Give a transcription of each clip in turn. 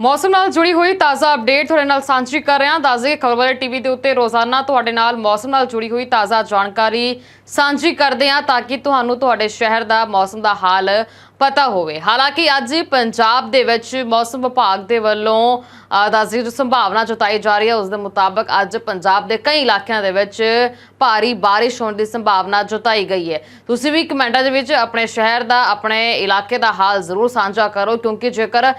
ਮੌਸਮ ਨਾਲ ਜੁੜੀ ਹੋਈ ਤਾਜ਼ਾ ਅਪਡੇਟ ਤੁਹਾਡੇ ਨਾਲ ਸਾਂਝੀ ਕਰ ਰਹੇ ਹਾਂ। ਦੱਸਦੇ ਖਬਰ ਵਾਲੇ ਟੀਵੀ ਦੇ ਉੱਤੇ ਰੋਜ਼ਾਨਾ ਤੁਹਾਡੇ ਨਾਲ ਮੌਸਮ ਨਾਲ ਜੁੜੀ ਹੋਈ ਤਾਜ਼ਾ ਜਾਣਕਾਰੀ ਸਾਂਝੀ ਕਰਦੇ ਹਾਂ ਤਾਂ ਕਿ ਤੁਹਾਨੂੰ ਤੁਹਾਡੇ ਸ਼ਹਿਰ ਦਾ ਮੌਸਮ ਦਾ ਹਾਲ ਪਤਾ ਹੋਵੇ। ਹਾਲਾਂਕਿ ਅੱਜ ਪੰਜਾਬ ਦੇ ਵਿੱਚ ਮੌਸਮ ਵਿਭਾਗ ਦੇ ਵੱਲੋਂ ਅ, ਦੱਸਦੀ ਸੰਭਾਵਨਾ ਜਤਾਈ ਜਾ ਰਹੀ ਹੈ ਉਸ ਦੇ ਮੁਤਾਬਕ ਅੱਜ ਪੰਜਾਬ ਦੇ ਕਈ ਇਲਾਕਿਆਂ ਦੇ ਵਿੱਚ ਭਾਰੀ ਬਾਰਿਸ਼ ਹੋਣ ਦੀ ਸੰਭਾਵਨਾ ਜਤਾਈ ਗਈ ਹੈ। ਤੁਸੀਂ ਵੀ ਕਮੈਂਟਾਂ ਦੇ ਵਿੱਚ ਆਪਣੇ ਸ਼ਹਿਰ ਦਾ ਆਪਣੇ ਇਲਾਕੇ ਦਾ ਹਾਲ ਜ਼ਰੂਰ ਸਾਂਝਾ ਕਰੋ ਕਿਉਂਕਿ ਜੇਕਰ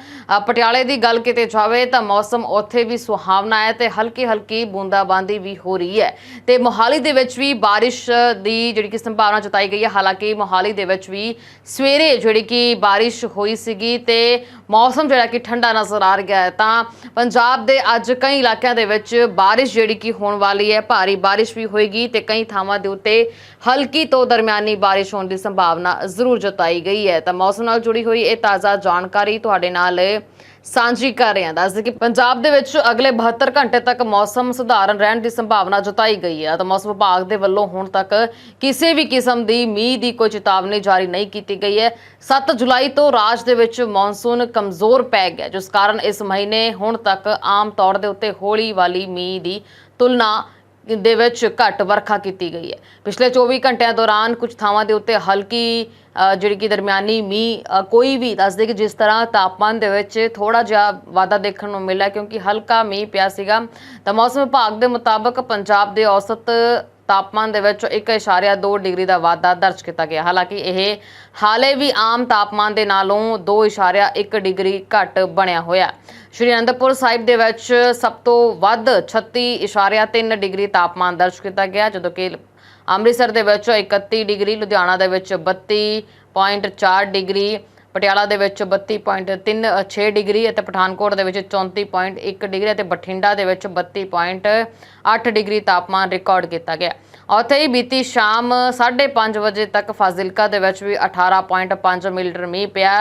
ਪਟਿਆਲੇ ਦੀ ਗੱਲ ਕੀਤੇ ਜਾਵੇ ਤਾਂ ਮੌਸਮ ਉੱਥੇ ਵੀ ਸੁਹਾਵਣਾ ਹੈ ਤੇ ਹਲਕੀ ਹਲਕੀ ਬੂੰਦਾਬਾਂਦੀ ਵੀ ਹੋ ਰਹੀ ਹੈ। ਤੇ ਮੋਹਾਲੀ ਦੇ ਵਿੱਚ ਵੀ ਬਾਰਿਸ਼ ਦੀ ਜਿਹੜੀ ਕਿ ਸੰਭਾਵਨਾ ਜਤਾਈ ਗਈ ਹੈ ਹਾਲਾਂਕਿ ਮੋਹਾਲੀ ਦੇ ਵਿੱਚ ਵੀ ਸਵੇਰੇ ਜਿਹੜੀ ਕਿ ਬਾਰਿਸ਼ ਹੋਈ ਸੀਗੀ ਤੇ ਮੌਸਮ ਜਿਹੜਾ ਕਿ ਠੰਡਾ ਨਜ਼ਰ ਆ ਰਿਹਾ ਹੈ ਤਾਂ ਪੰਜਾਬ ਦੇ ਅੱਜ ਕਈ ਇਲਾਕਿਆਂ ਦੇ ਵਿੱਚ ਬਾਰਿਸ਼ ਜਿਹੜੀ ਕਿ ਹੋਣ ਵਾਲੀ ਹੈ, ਭਾਰੀ ਬਾਰਿਸ਼ ਵੀ ਹੋਏਗੀ ਤੇ ਕਈ ਥਾਵਾਂ ਦੇ ਉੱਤੇ ਹਲਕੀ ਤੋਂ ਦਰਮਿਆਨੀ ਬਾਰਿਸ਼ ਹੋਣ ਦੀ ਸੰਭਾਵਨਾ ਜ਼ਰੂਰ ਜਤਾਈ ਗਈ ਹੈ। ਤਾਂ ਮੌਸਮ ਨਾਲ ਜੁੜੀ ਹੋਈ ਇਹ ਤਾਜ਼ਾ ਜਾਣਕਾਰੀ ਤੁਹਾਡੇ ਨਾਲ ਸਾਂਝੀ ਕਰ ਰਹੇ ਹਾਂ। ਦੱਸਦੇ ਕਿ ਪੰਜਾਬ ਦੇ ਵਿੱਚ ਅਗਲੇ 72 ਘੰਟੇ ਤੱਕ ਮੌਸਮ ਸੁਧਾਰਨ ਰਹਿਣ ਦੀ ਸੰਭਾਵਨਾ ਜਤਾਈ ਗਈ ਹੈ। ਤਾਂ ਮੌਸਮ ਵਿਭਾਗ ਦੇ ਵੱਲੋਂ ਹੁਣ ਤੱਕ ਕਿਸੇ ਵੀ ਕਿਸਮ ਦੀ ਮੀਂਹ ਦੀ ਕੋਈ ਚੇਤਾਵਨੀ ਜਾਰੀ ਨਹੀਂ ਕੀਤੀ ਗਈ ਹੈ। 7 ਜੁਲਾਈ ਤੋਂ ਰਾਜ ਦੇ ਵਿੱਚ ਮੌਨਸੂਨ ਕਮਜ਼ੋਰ ਪੈ ਗਿਆ, ਜਿਸ ਕਾਰਨ ਇਸ ਮਹੀਨੇ ਹੁਣ ਤੱਕ ਆਮ ਤੌਰ ਦੇ ਉੱਤੇ ਹੋਲੀ ਵਾਲੀ ਮੀਂਹ ਦੀ ਤੁਲਨਾ ਦੇ ਵਿੱਚ ਘੱਟ ਵਰਖਾ ਕੀਤੀ ਗਈ ਹੈ। ਪਿਛਲੇ 24 ਘੰਟਿਆਂ ਦੌਰਾਨ ਕੁਝ ਥਾਵਾਂ ਦੇ ਉੱਤੇ ਹਲਕੀ ਜਿਹੜੀ ਕਿ ਦਰਮਿਆਨੀ ਮੀਂਹ ਕੋਈ ਵੀ ਦੱਸਦੇ ਕਿ ਜਿਸ ਤਰ੍ਹਾਂ ਤਾਪਮਾਨ ਦੇ ਵਿੱਚ ਥੋੜਾ ਜਿਹਾ ਵਾਧਾ ਦੇਖਣ ਨੂੰ ਮਿਲਿਆ ਕਿਉਂਕਿ ਹਲਕਾ ਮੀਂਹ ਪਿਆ ਸੀਗਾ। ਤਾਂ ਮੌਸਮ ਵਿਭਾਗ ਦੇ ਮੁਤਾਬਕ ਪੰਜਾਬ ਦੇ ਔਸਤ ਤਾਪਮਾਨ ਦੇ ਵਿੱਚ 1.2 ਡਿਗਰੀ ਦਾ ਵਾਧਾ ਦਰਜ ਕੀਤਾ ਗਿਆ। ਹਾਲਾਂਕਿ ਇਹ ਹਾਲੇ ਵੀ ਆਮ ਤਾਪਮਾਨ ਦੇ ਨਾਲੋਂ 2.1 ਡਿਗਰੀ ਘੱਟ ਬਣਿਆ ਹੋਇਆ। ਸ਼੍ਰੀ ਅਨੰਦਪੁਰ ਸਾਹਿਬ ਦੇ ਵਿੱਚ ਸਭ ਤੋਂ ਵੱਧ 36.3 ਡਿਗਰੀ ਤਾਪਮਾਨ ਦਰਜ ਕੀਤਾ ਗਿਆ, ਜਦੋਂ ਕਿ ਅੰਮ੍ਰਿਤਸਰ ਦੇ ਵਿੱਚ 31 ਡਿਗਰੀ, ਲੁਧਿਆਣਾ ਦੇ ਵਿੱਚ 32.4 ਡਿਗਰੀ ਪਟਿਆਲਾ ਦੇ ਵਿੱਚ 32.36 ਡਿਗਰੀ ਅਤੇ ਪਠਾਨਕੋਟ ਦੇ ਵਿੱਚ 34.1 ਡਿਗਰੀ ਅਤੇ ਬਠਿੰਡਾ ਦੇ ਵਿੱਚ 32.8 ਡਿਗਰੀ ਤਾਪਮਾਨ ਰਿਕਾਰਡ ਕੀਤਾ ਗਿਆ। ਉੱਥੇ ਹੀ ਬੀਤੀ ਸ਼ਾਮ 5:30 ਵਜੇ ਤੱਕ ਫਾਜ਼ਿਲਕਾ ਦੇ ਵਿੱਚ ਵੀ 18.5 ਮਿਲੀਮੀਟਰ ਮੀਂਹ ਪਿਆ।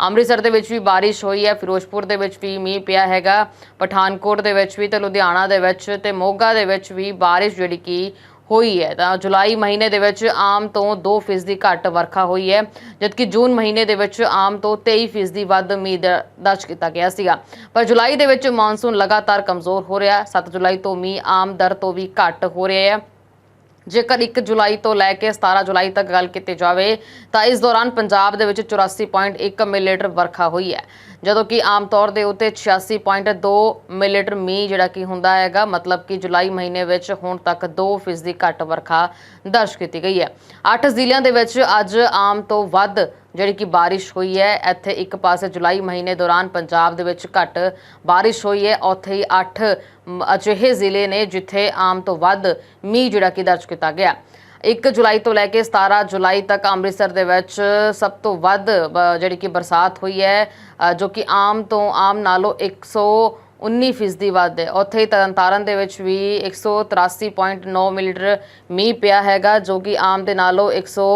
ਅੰਮ੍ਰਿਤਸਰ ਦੇ ਵਿੱਚ ਵੀ ਬਾਰਿਸ਼ ਹੋਈ ਹੈ। ਫਿਰੋਜ਼ਪੁਰ ਦੇ ਵਿੱਚ ਵੀ ਮੀਂਹ ਪਿਆ ਹੈਗਾ। ਪਠਾਨਕੋਟ ਦੇ ਵਿੱਚ ਵੀ ਤੇ ਲੁਧਿਆਣਾ ਦੇ ਵਿੱਚ ਤੇ ਮੋਗਾ ਦੇ ਵਿੱਚ ਵੀ ਬਾਰਿਸ਼ ਜਿਹੜੀ ਕਿ ਹੋਈ ਹੈ। ਤਾਂ ਜੁਲਾਈ ਮਹੀਨੇ ਦੇ ਵਿੱਚ ਆਮ ਤੋਂ 2% ਘੱਟ ਵਰਖਾ ਹੋਈ ਹੈ, ਜਦਕਿ ਜੂਨ ਮਹੀਨੇ ਦੇ ਵਿੱਚ ਆਮ ਤੋਂ 23% ਦੀ ਵੱਧ ਉਮੀਦ ਦਰਜ ਕੀਤਾ ਗਿਆ ਸੀਗਾ। ਪਰ ਜੁਲਾਈ ਦੇ ਵਿੱਚ ਮੌਨਸੂਨ ਲਗਾਤਾਰ ਕਮਜ਼ੋਰ ਹੋ ਰਿਹਾ ਹੈ। 7 ਜੁਲਾਈ ਤੋਂ ਮੀਂਹ ਆਮ ਦਰ ਤੋਂ ਵੀ ਘੱਟ ਹੋ ਰਿਹਾ ਹੈ। ਜੇਕਰ 1 ਜੁਲਾਈ ਤੋਂ ਲੈ ਕੇ 17 ਜੁਲਾਈ ਤੱਕ ਗੱਲ ਕੀਤੀ ਜਾਵੇ, ਤਾਂ ਇਸ ਦੌਰਾਨ ਪੰਜਾਬ ਦੇ ਵਿੱਚ 84.1 ਮਿਲੀਲੀਟਰ ਵਰਖਾ ਹੋਈ ਹੈ। ਜਦੋਂ ਕਿ ਆਮ ਤੌਰ ਦੇ ਉੱਤੇ 86.2 ਮਿਲੀਲੀਟਰ ਮੀਂਹ ਜਿਹੜਾ ਕਿ ਹੁੰਦਾ ਹੈਗਾ, ਮਤਲਬ ਕਿ ਜੁਲਾਈ ਮਹੀਨੇ ਵਿੱਚ ਹੁਣ ਤੱਕ 2% ਘੱਟ ਵਰਖਾ ਦਰਜ ਕੀਤੀ ਗਈ ਹੈ। 8 ਜ਼ਿਲ੍ਹਿਆਂ ਦੇ ਵਿੱਚ ਅੱਜ ਆਮ ਤੋਂ ਵੱਧ ਜਿਹੜੀ ਕਿ ਬਾਰਿਸ਼ ਹੋਈ ਹੈ, ਇੱਥੇ ਇੱਕ ਪਾਸੇ ਜੁਲਾਈ ਮਹੀਨੇ ਦੌਰਾਨ ਪੰਜਾਬ ਦੇ ਵਿੱਚ ਘੱਟ ਬਾਰਿਸ਼ ਹੋਈ ਹੈ। ਉੱਥੇ ਹੀ 8 ਅਜਿਹੇ ਜ਼ਿਲ੍ਹੇ ਨੇ ਜਿੱਥੇ ਆਮ ਤੋਂ ਵੱਧ ਮੀਂਹ ਜਿਹੜਾ ਕਿ ਦਰਜ ਕੀਤਾ ਗਿਆ। 1 ਜੁਲਾਈ ਤੋਂ ਲੈ ਕੇ 17 ਜੁਲਾਈ ਤੱਕ ਅੰਮ੍ਰਿਤਸਰ ਦੇ ਵਿੱਚ ਸਭ ਤੋਂ ਵੱਧ ਜਿਹੜੀ ਕਿ ਬਰਸਾਤ ਹੋਈ ਹੈ ਜੋ ਕਿ ਆਮ ਤੋਂ ਆਮ ਨਾਲੋਂ 100 19 ਫੀਸਦੀ ਵਾਧ ਹੈ। ਉੱਥੇ ਹੀ ਤਰਨਤਾਰਨ ਦੇ ਵਿੱਚ ਵੀ 183.9 ਮਿਲੀਲੀਟਰ ਮੀਂਹ ਪਿਆ ਹੈਗਾ, ਜੋ ਕਿ ਆਮ ਦੇ ਨਾਲੋਂ 100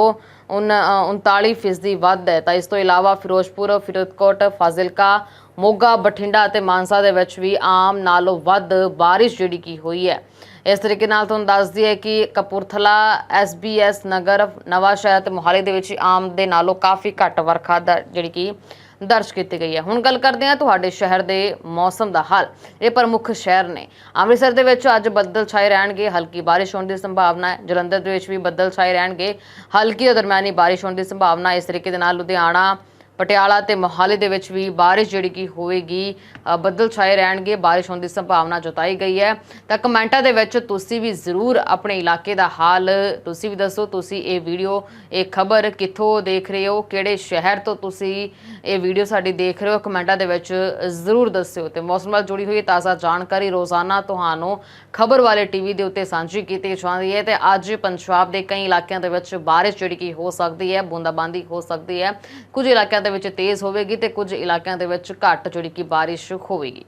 39% ਵੱਧ ਹੈ। ਤਾਂ ਇਸ ਤੋਂ ਇਲਾਵਾ ਫਿਰੋਜ਼ਪੁਰ, ਫਿਰੋਜ਼ਕੋਟ, ਫਾਜ਼ਿਲਕਾ, ਮੋਗਾ, ਬਠਿੰਡਾ ਅਤੇ ਮਾਨਸਾ ਦੇ ਵਿੱਚ ਵੀ ਆਮ ਨਾਲੋਂ ਵੱਧ بارش ਜਿਹੜੀ ਕੀ ਹੋਈ ਹੈ। ਇਸ ਤਰੀਕੇ ਨਾਲ ਤੁਹਾਨੂੰ ਦੱਸਦੀ ਹੈ ਕਿ ਕਪੂਰਥਲਾ ਐਸਬੀਐਸ ਨਗਰ ਨਵਾਂ ਸ਼ਹਿਰ ਤੇ ਮੁਹਾਲੀ ਦੇ ਵਿੱਚ ਆਮ ਦੇ ਨਾਲੋਂ ਕਾਫੀ ਘੱਟ ਵਰਖਾ ਦਾ ਜਿਹੜੀ ਕਿ ਦਰਜ ਕੀਤੀ ਗਈ ਹੈ। ਹੁਣ ਗੱਲ ਕਰਦੇ ਹਾਂ ਤੁਹਾਡੇ ਸ਼ਹਿਰ ਦੇ ਮੌਸਮ ਦਾ ਹਾਲ। ਇਹ ਪ੍ਰਮੁੱਖ ਸ਼ਹਿਰ ਨੇ। ਅੰਮ੍ਰਿਤਸਰ ਦੇ ਵਿੱਚ ਅੱਜ ਬੱਦਲ ਛਾਏ ਰਹਿਣਗੇ। ਹਲਕੀ ਬਾਰਿਸ਼ ਹੋਣ ਦੀ ਸੰਭਾਵਨਾ ਹੈ। ਜਲੰਧਰ ਦੇ ਵਿੱਚ ਵੀ ਬੱਦਲ ਛਾਏ ਰਹਿਣਗੇ। ਹਲਕੀ ਤੋਂ ਦਰਮਿਆਨੀ ਬਾਰਿਸ਼ ਹੋਣ ਦੀ ਸੰਭਾਵਨਾ ਇਸ ਤਰੀਕੇ ਦੇ ਨਾਲ ਲੁਧਿਆਣਾ, ਪਟਿਆਲਾ ਤੇ ਮੋਹਾਲੀ ਦੇ ਵਿੱਚ ਵੀ ਬਾਰਿਸ਼ ਜਿਹੜੀ ਕੀ ਹੋਵੇਗੀ ਬੱਦਲ ਛਾਏ ਰਹਿਣਗੇ। ਬਾਰਿਸ਼ ਹੋਣ ਦੀ ਸੰਭਾਵਨਾ ਜਤਾਈ ਗਈ ਹੈ। ਤਾਂ ਕਮੈਂਟਾਂ ਦੇ ਵਿੱਚ ਤੁਸੀਂ ਵੀ ਜ਼ਰੂਰ ਆਪਣੇ ਇਲਾਕੇ ਦਾ ਹਾਲ, ਤੁਸੀਂ ਵੀ ਦੱਸੋ। ਤੁਸੀਂ ਇਹ ਵੀਡੀਓ, ਇਹ ਖਬਰ ਕਿੱਥੋਂ ਦੇਖ ਰਹੇ ਹੋ? ਕਿਹੜੇ ਸ਼ਹਿਰ ਤੋਂ ਤੁਸੀਂ ਇਹ ਵੀਡੀਓ ਸਾਡੀ ਦੇਖ ਰਹੇ ਹੋ, ਕਮੈਂਟਾਂ ਦੇ ਵਿੱਚ ਜ਼ਰੂਰ ਦੱਸਿਓ ਤੇ ਮੌਸਮ ਨਾਲ ਜੁੜੀ ਹੋਈ ਤਾਜ਼ਾ ਜਾਣਕਾਰੀ ਰੋਜ਼ਾਨਾ ਤੁਹਾਨੂੰ ਖਬਰ ਵਾਲੇ ਟੀਵੀ ਦੇ ਉੱਤੇ ਸਾਂਝੀ ਕੀਤੀ ਜਾਂਦੀ ਹੈ ਤੇ ਅੱਜ ਪੰਜਾਬ ਦੇ ਕਈ ਇਲਾਕਿਆਂ ਦੇ ਵਿੱਚ ਬਾਰਿਸ਼ ਜਿਹੜੀ ਕਿ ਹੋ ਸਕਦੀ ਹੈ, ਬੂੰਦਾਬਾਂਦੀ ਹੋ ਸਕਦੀ ਹੈ। ਕੁਝ ਇਲਾਕਿਆਂ ਦੇ ਵਿੱਚ ਤੇਜ਼ ਹੋਵੇਗੀ ਤੇ ਕੁਝ ਇਲਾਕਿਆਂ ਦੇ ਵਿੱਚ ਘੱਟ ਜਿਹੜੀ ਕਿ ਬਾਰਿਸ਼ ਹੋਵੇਗੀ।